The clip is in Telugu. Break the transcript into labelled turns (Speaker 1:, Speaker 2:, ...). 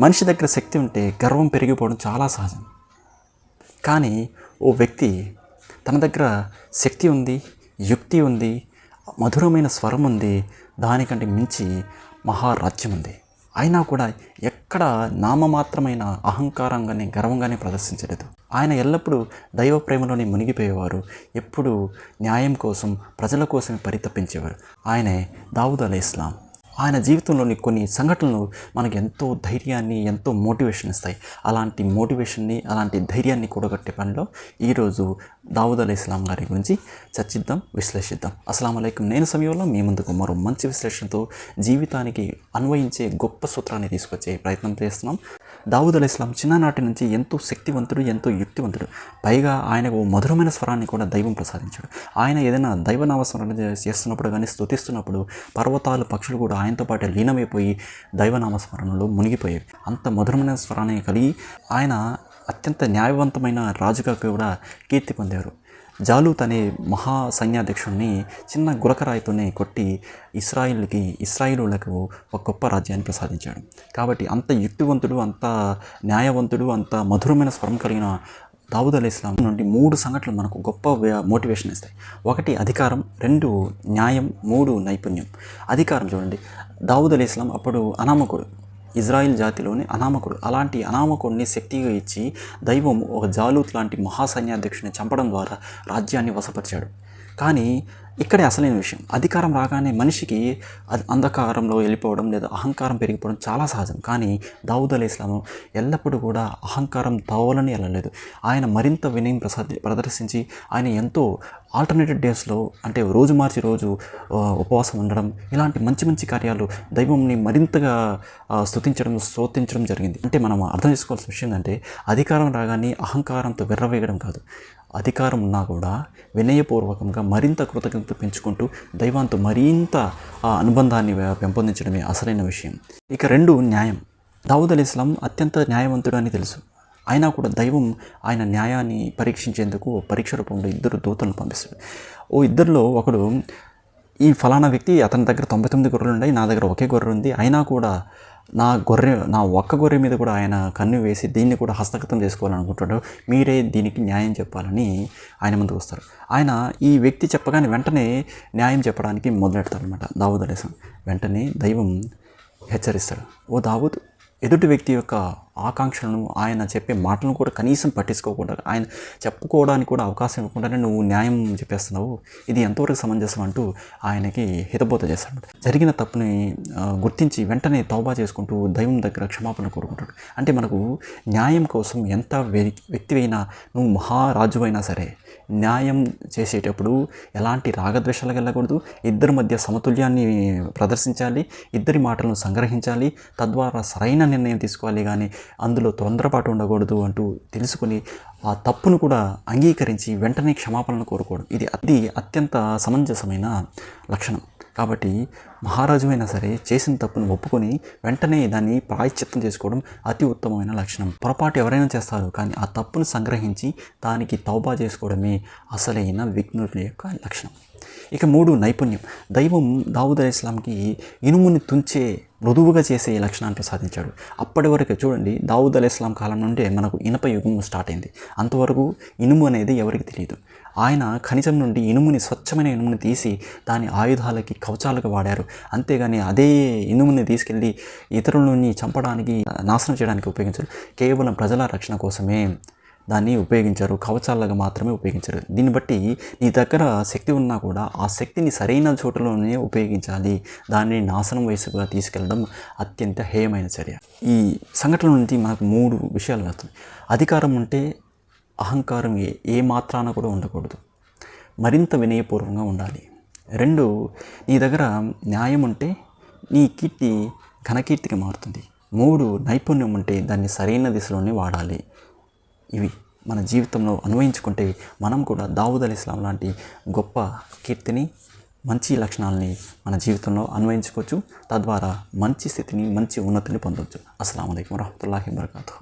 Speaker 1: మనిషి దగ్గర శక్తి ఉంటే గర్వం పెరిగిపోవడం చాలా సహజం. కానీ ఓ వ్యక్తి తన దగ్గర శక్తి ఉంది యుక్తి ఉంది మధురమైన స్వరం ఉంది దానికంటే మించి మహారాజ్యం ఉంది. అయినా కూడా ఎక్కడ నామమాత్రమైన అహంకారంగానే గర్వంగానే ప్రదర్శించలేదు. ఆయన ఎల్లప్పుడూ దైవ ప్రేమలోనే మునిగిపోయేవారు. ఎప్పుడూ న్యాయం కోసం ప్రజల కోసమే పరితపించేవారు. ఆయనే దావుద్ అలీ ఇస్లాం. ఆయన జీవితంలోని కొన్ని సంఘటనలు మనకు ఎంతో ధైర్యాన్ని ఎంతో మోటివేషన్ ఇస్తాయి. అలాంటి మోటివేషన్ని అలాంటి ధైర్యాన్ని కూడగట్టే పనిలో ఈరోజు దావుద్ అలీ ఇస్లాం గారి గురించి చర్చిద్దాం విశ్లేషిద్దాం. అస్సలం అయికం నేను సమయంలో మీ ముందుకు మరో మంచి విశ్లేషణతో జీవితానికి అన్వయించే గొప్ప సూత్రాన్ని తీసుకొచ్చే ప్రయత్నం చేస్తున్నాం. దావుద్ అలీ ఇస్లాం చిన్ననాటి నుంచి ఎంతో శక్తివంతుడు ఎంతో యుక్తివంతుడు. పైగా ఆయనకు మధురమైన స్వరాన్ని కూడా దైవం ప్రసాదించాడు. ఆయన ఏదైనా దైవనామస్మరణ చేస్తున్నప్పుడు కానీ స్తుతిస్తున్నప్పుడు పర్వతాలు పక్షులు కూడా ఆయనతో పాటు లీనమైపోయి దైవనామస్మరణలో మునిగిపోయేవి. అంత మధురమైన స్వరాన్ని కలిగి ఆయన అత్యంత న్యాయవంతమైన రాజుగా కూడా కీర్తి పొందారు. జాలూత్ అనే మహా సైన్యాధ్యక్షుడిని చిన్న గులకరాయితోనే కొట్టి ఇస్రాయిల్కి ఇస్రాయిలులకు ఒక గొప్ప రాజ్యాన్ని ప్రసాదించాడు. కాబట్టి అంత యుక్తివంతుడు అంత న్యాయవంతుడు అంత మధురమైన స్వరం కలిగిన దావుద్ అలీ ఇస్లాం నుండి మూడు సంఘటనలు మనకు గొప్ప మోటివేషన్ ఇస్తాయి. ఒకటి అధికారం. రెండు న్యాయం. మూడు నైపుణ్యం. అధికారం చూడండి. దావుద్ అలీ ఇస్లాం అప్పుడు అనామకుడు. ఇజ్రాయిల్ జాతిలోని అనామకుడు. అలాంటి అనామకుడిని శక్తిగా ఇచ్చి దైవం ఒక జాలూత్ లాంటి మహాసైన్యాధ్యక్షుని చంపడం ద్వారా రాజ్యాన్ని వశపరిచాడు. కానీ ఇక్కడే అసలైన విషయం. అధికారం రాగానే మనిషికి అంధకారంలో వెళ్ళిపోవడం లేదా అహంకారం పెరిగిపోవడం చాలా సహజం. కానీ దావుద్ అలీ ఇస్లాం ఎల్లప్పుడూ కూడా అహంకారం తావాలని వెళ్ళలేదు ఆయన మరింత వినయం ప్రసాద్ ప్రదర్శించి ఆయన ఎంతో ఆల్టర్నేటివ్ డేస్లో అంటే రోజు మార్చి రోజు ఉపవాసం ఉండడం ఇలాంటి మంచి మంచి కార్యాలు దైవంని మరింతగా స్థుతించడం స్తుతించడం స్తోతించడం జరిగింది. అంటే మనం అర్థం చేసుకోవాల్సిన విషయం ఏంటంటే అధికారం రాగానే అహంకారంతో విర్రవేయడం కాదు. అధికారం ఉన్నా కూడా వినయపూర్వకంగా మరింత కృతజ్ఞత పెంచుకుంటూ దైవంతో మరింత ఆ అనుబంధాన్ని పెంపొందించడమే అసలైన విషయం. ఇక రెండు న్యాయం. దావుద్ అలీ ఇస్లాం అత్యంత న్యాయవంతుడు అని తెలుసు. అయినా కూడా దైవం ఆయన న్యాయాన్ని పరీక్షించేందుకు పరీక్ష రూపంలో ఇద్దరు దూతలను పంపిస్తాడు. ఓ ఇద్దరిలో ఒకడు ఈ ఫలానా వ్యక్తి అతని దగ్గర తొంభై తొమ్మిది గొర్రెలు ఉన్నాయి నా దగ్గర ఒకే గొర్రె ఉంది అయినా కూడా నా గొర్రె నా ఒక్క గొర్రె మీద కూడా ఆయన కన్ను వేసి దీన్ని కూడా హస్తగతం చేసుకోవాలనుకుంటున్నాడు. మీరే దీనికి న్యాయం చెప్పాలని ఆయన ముందుకు వస్తారు. ఆయన ఈ వ్యక్తి చెప్పగానే వెంటనే న్యాయం చెప్పడానికి మొదలెడతాడు అనమాట దావుద్ అలీసం వెంటనే దైవం హెచ్చరిస్తాడు. ఓ దావుద్ ఎదుటి వ్యక్తి యొక్క ఆకాంక్షలను ఆయన చెప్పే మాటలను కూడా కనీసం పట్టించుకోకుండా ఆయన చెప్పుకోవడానికి కూడా అవకాశం ఇవ్వకుండానే నువ్వు న్యాయం చెప్పేస్తున్నావు. ఇది ఎంతవరకు సమంజసం అంటూ ఆయనకి హితబోధ చేస్తాడు జరిగిన తప్పుని గుర్తించి వెంటనే తౌబా చేసుకుంటూ దైవం దగ్గర క్షమాపణ కోరుకుంటాడు. అంటే మనకు న్యాయం కోసం ఎంత వ్యక్తి వ్యక్తివైనా నువ్వు మహారాజువైనా సరే న్యాయం చేసేటప్పుడు ఎలాంటి రాగద్వేషాలకు వెళ్ళకూడదు. ఇద్దరి మధ్య సమతుల్యాన్ని ప్రదర్శించాలి ఇద్దరి మాటలను సంగ్రహించాలి తద్వారా సరైన నిర్ణయం తీసుకోవాలి. కానీ అందులో తొందరపాటు ఉండకూడదు అంటూ తెలుసుకుని ఆ తప్పును కూడా అంగీకరించి వెంటనే క్షమాపణను కోరుకోవడం. ఇది అది అత్యంత సమంజసమైన లక్షణం. కాబట్టి మహారాజు అయినా సరే చేసిన తప్పును ఒప్పుకొని వెంటనే దాన్ని ప్రాయశ్చిత్తం చేసుకోవడం అతి ఉత్తమమైన లక్షణం. పొరపాటు ఎవరైనా చేస్తారు కానీ ఆ తప్పును సంగ్రహించి దానికి తౌబా చేసుకోవడమే అసలైన విఘ్నుల యొక్క లక్షణం. ఇక మూడు నైపుణ్యం. దైవం దావుద్ అలీ ఇస్లాంకి ఇనుముని తుంచే మృదువుగా చేసే లక్షణాన్ని ప్రసాదించాడు. అప్పటి వరకు చూడండి దావుద్ అలీ ఇస్లాం కాలం నుండే మనకు ఇనప యుగం స్టార్ట్ అయింది. అంతవరకు ఇనుము అనేది ఎవరికి తెలియదు. ఆయన ఖనిజం నుండి ఇనుముని స్వచ్ఛమైన ఇనుముని తీసి దాని ఆయుధాలకి కవచాలకు వాడారు. అంతేగాని అదే ఇనుముని తీసుకెళ్ళి ఇతరులని చంపడానికి నాశనం చేయడానికి ఉపయోగించారు. కేవలం ప్రజల రక్షణ కోసమే దాన్ని ఉపయోగించారు. కవచాలుగా మాత్రమే ఉపయోగించారు. దీన్ని బట్టి నీ దగ్గర శక్తి ఉన్నా కూడా ఆ శక్తిని సరైన చోటులోనే ఉపయోగించాలి. దాన్ని నాశనం వయసుగా తీసుకెళ్ళడం అత్యంత హేయమైన చర్య. ఈ సంఘటన నుంచి మనకు మూడు విషయాలు వస్తుంది అధికారం ఉంటే అహంకారం ఏ ఏ మాత్రాన కూడా ఉండకూడదు. మరింత వినయపూర్వకంగా ఉండాలి. రెండు నీ దగ్గర న్యాయం ఉంటే నీ కీర్తి ఘనకీర్తికి మారుతుంది. మూడు నైపుణ్యం ఉంటే దాన్ని సరైన దిశలోనే వాడాలి. ఇవి మన జీవితంలో అన్వయించుకుంటే మనం కూడా దావుద్ అలీ ఇస్లాం లాంటి గొప్ప కీర్తిని మంచి లక్షణాలని మన జీవితంలో అన్వయించుకోవచ్చు. తద్వారా మంచి స్థితిని మంచి ఉన్నతిని పొందవచ్చు అస్సలం అయికం వరహతుల్లాహి వరకాతూ